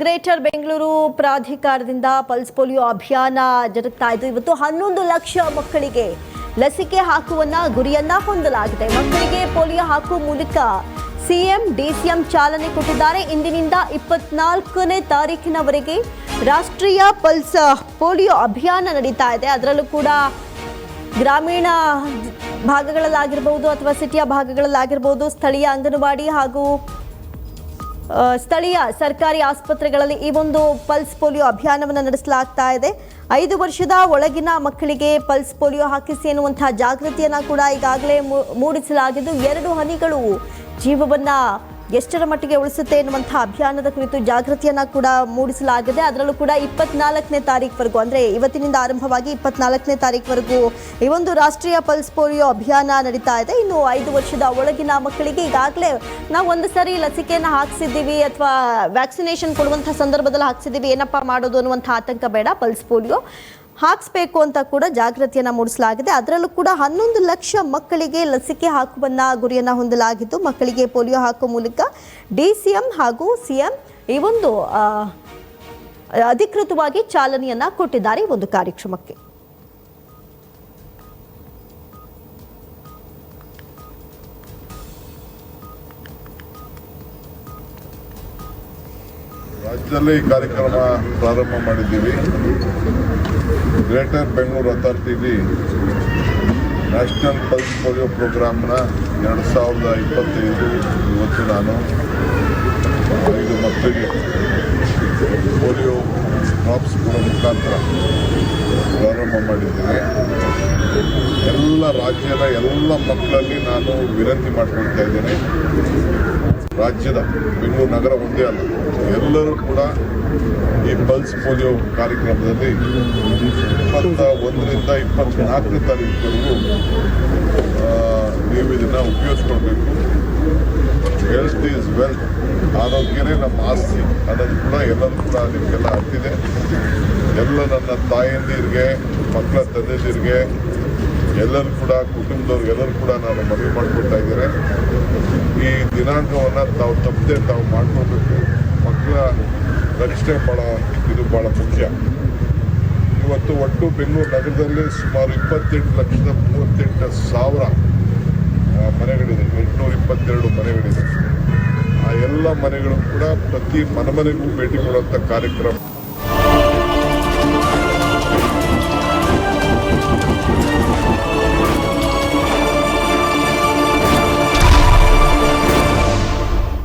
Greater Bengaluru ಪ್ರಾಧಿಕಾರದಿಂದ pulse polio ಅಭಿಯಾನ ಜರುಗ್ತಾ ಇದ್ದು, ಇವತ್ತು ಹನ್ನೊಂದು ಲಕ್ಷ ಮಕ್ಕಳಿಗೆ ಲಸಿಕೆ ಹಾಕುವನ್ನ ಗುರಿಯನ್ನ ಹೊಂದಲಾಗಿದೆ. ಮಕ್ಕಳಿಗೆ ಪೋಲಿಯೋ ಹಾಕುವ ಮೂಲಕ ಸಿಎಂ, ಡಿಸಿಎಂ ಚಾಲನೆ ಕೊಟ್ಟಿದ್ದಾರೆ. ಇಂದಿನಿಂದ ಇಪ್ಪತ್ನಾಲ್ಕನೇ ತಾರೀಕಿನವರೆಗೆ ರಾಷ್ಟ್ರೀಯ ಪಲ್ಸ್ ಪೋಲಿಯೋ ಅಭಿಯಾನ ನಡೀತಾ ಇದೆ. ಅದರಲ್ಲೂ ಕೂಡ ಗ್ರಾಮೀಣ ಭಾಗಗಳಲ್ಲಾಗಿರ್ಬೋದು ಅಥವಾ ಸಿಟಿಯ ಭಾಗಗಳಲ್ಲಾಗಿರ್ಬೋದು, ಸ್ಥಳೀಯ ಅಂಗನವಾಡಿ ಹಾಗೂ ಸ್ಥಳೀಯ ಸರ್ಕಾರಿ ಆಸ್ಪತ್ರೆಗಳಲ್ಲಿ ಈ ಒಂದು ಪಲ್ಸ್ ಪೋಲಿಯೋ ಅಭಿಯಾನವನ್ನು ನಡೆಸಲಾಗ್ತಾ ಇದೆ. ಐದು ವರ್ಷದ ಒಳಗಿನ ಮಕ್ಕಳಿಗೆ ಪಲ್ಸ್ ಪೋಲಿಯೋ ಹಾಕಿಸಿ ಎನ್ನುವಂತಹ ಜಾಗೃತಿಯನ್ನು ಕೂಡ ಈಗಾಗಲೇ ಮೂಡಿಸಲಾಗಿದ್ದು, ಎರಡು ಹನಿಗಳು ಜೀವವನ್ನ ಎಷ್ಟರ ಮಟ್ಟಿಗೆ ಉಳಿಸುತ್ತೆ ಎನ್ನುವಂತಹ ಅಭಿಯಾನದ ಕುರಿತು ಜಾಗೃತಿಯನ್ನ ಕೂಡ ಮೂಡಿಸಲಾಗಿದೆ. ಅದರಲ್ಲೂ ಕೂಡ ಇಪ್ಪತ್ನಾಲ್ಕನೇ ತಾರೀಕುವರೆಗೂ, ಅಂದ್ರೆ ಇವತ್ತಿನಿಂದ ಆರಂಭವಾಗಿ ಇಪ್ಪತ್ನಾಲ್ಕನೇ ತಾರೀಕುವರೆಗೂ ಈ ಒಂದು ರಾಷ್ಟ್ರೀಯ ಪಲ್ಸ್ ಪೋಲಿಯೋ ಅಭಿಯಾನ ನಡೀತಾ ಇದೆ. ಇನ್ನು ಐದು ವರ್ಷದ ಒಳಗಿನ ಮಕ್ಕಳಿಗೆ ಈಗಾಗಲೇ ನಾವು ಒಂದು ಸರಿ ಲಸಿಕೆಯನ್ನು ಹಾಕ್ಸಿದ್ದೀವಿ ಅಥವಾ ವ್ಯಾಕ್ಸಿನೇಷನ್ ಕೊಡುವಂಥ ಸಂದರ್ಭದಲ್ಲಿ ಹಾಕ್ಸಿದ್ದೀವಿ, ಏನಪ್ಪ ಮಾಡೋದು ಅನ್ನುವಂಥ ಆತಂಕ ಬೇಡ. ಪಲ್ಸ್ ಪೋಲಿಯೋ ಹಾಕ್ಸ್ಬೇಕು ಅಂತ ಕೂಡ ಜಾಗೃತಿಯನ್ನು ಮೂಡಿಸಲಾಗಿದೆ. ಅದರಲ್ಲೂ ಕೂಡ ಹನ್ನೊಂದು ಲಕ್ಷ ಮಕ್ಕಳಿಗೆ ಲಸಿಕೆ ಹಾಕುವನ್ನ ಗುರಿಯನ್ನು ಹೊಂದಲಾಗಿದ್ದು, ಮಕ್ಕಳಿಗೆ ಪೋಲಿಯೋ ಹಾಕುವ ಮೂಲಕ ಡಿ ಸಿ ಎಂ ಹಾಗೂ ಸಿ ಎಂ ಈ ಒಂದು ಅಧಿಕೃತವಾಗಿ ಚಾಲನೆಯನ್ನ ಕೊಟ್ಟಿದ್ದಾರೆ ಈ ಒಂದು ಕಾರ್ಯಕ್ರಮಕ್ಕೆ. ರಾಜ್ಯದಲ್ಲೇ ಕಾರ್ಯಕ್ರಮ ಪ್ರಾರಂಭ ಮಾಡಿದ್ದೀವಿ. ಗ್ರೇಟರ್ ಬೆಂಗಳೂರು ಅಥಾರಿಟಿಲಿ ನ್ಯಾಷನಲ್ ಪಲ್ಸ್ ಪೋಲಿಯೋ ಪ್ರೋಗ್ರಾಮ್ನ ಎರಡು ಸಾವಿರದ ಇಪ್ಪತ್ತೈದು ಇವತ್ತು ನಾನು ಐದು ಮಕ್ಕಳಿಗೆ ಪೋಲಿಯೋ ಡ್ರಾಪ್ಸ್ ಕೊಡೋ ಮುಖಾಂತರ ಪ್ರಾರಂಭ ಮಾಡಿದ್ದೇವೆ. ಎಲ್ಲ ರಾಜ್ಯದ ಎಲ್ಲ ಮಕ್ಕಳಲ್ಲಿ ನಾನು ವಿನಂತಿ ಮಾಡ್ಕೊಳ್ತಾ ಇದ್ದೇನೆ. ರಾಜ್ಯದ ಬೆಂಗಳೂರು ನಗರ ಒಂದೇ ಅಲ್ಲ, ಎಲ್ಲರೂ ಕೂಡ ಈ ಪಲ್ಸ್ ಪೋಲಿಯೋ ಕಾರ್ಯಕ್ರಮದಲ್ಲಿ ಇಪ್ಪತ್ತ ಒಂದರಿಂದ ಇಪ್ಪತ್ನಾಲ್ಕನೇ ತಾರೀಕುವರೆಗೂ ನೀವು ಇದನ್ನು ಉಪಯೋಗಿಸ್ಕೊಳ್ಬೇಕು. ಹೆಲ್ತ್ ಈಸ್ ವೆಲ್ತ್ ಆರೋಗ್ಯನೇ ನಮ್ಮ ಆಸ್ತಿ. ಅನ್ನೋದು ಕೂಡ ಎಲ್ಲರೂ ಕೂಡ ನಿಮಗೆಲ್ಲ ಹತ್ತಿದೆ ಎಲ್ಲ ನನ್ನ ತಾಯಂದಿರಿಗೆ ಮಕ್ಕಳ ತಂದೆದಿರಿಗೆ ಎಲ್ಲರೂ ಕೂಡ, ಕುಟುಂಬದವ್ರು ಎಲ್ಲರೂ ಕೂಡ ನಾನು ಮನವಿ ಮಾಡಿಕೊಡ್ತಾ ಇದ್ದೇನೆ. ಈ ದಿನಾಂಕವನ್ನು ತಾವು ತಪ್ಪದೆ ತಾವು ಮಾಡ್ಕೋಬೇಕು ಮಕ್ಕಳ ರಕ್ಷಣೆ ಭಾಳ ಇದು ಭಾಳ ಮುಖ್ಯ. ಇವತ್ತು ಒಟ್ಟು ಬೆಂಗಳೂರು ನಗರದಲ್ಲಿ ಸುಮಾರು ಇಪ್ಪತ್ತೆಂಟು ಲಕ್ಷದ ಮೂವತ್ತೆಂಟು ಸಾವಿರ ಮನೆಗಳಿದೆ. ಎಂಟುನೂರ ಇಪ್ಪತ್ತೆರಡು ಮನೆಗಳಿದೆ. ಆ ಎಲ್ಲ ಮನೆಗಳು ಕೂಡ ಪ್ರತಿ ಮನೆ ಮನೆಗೂ ಭೇಟಿ ಕೊಡುವಂಥ ಕಾರ್ಯಕ್ರಮ. ハハハハ。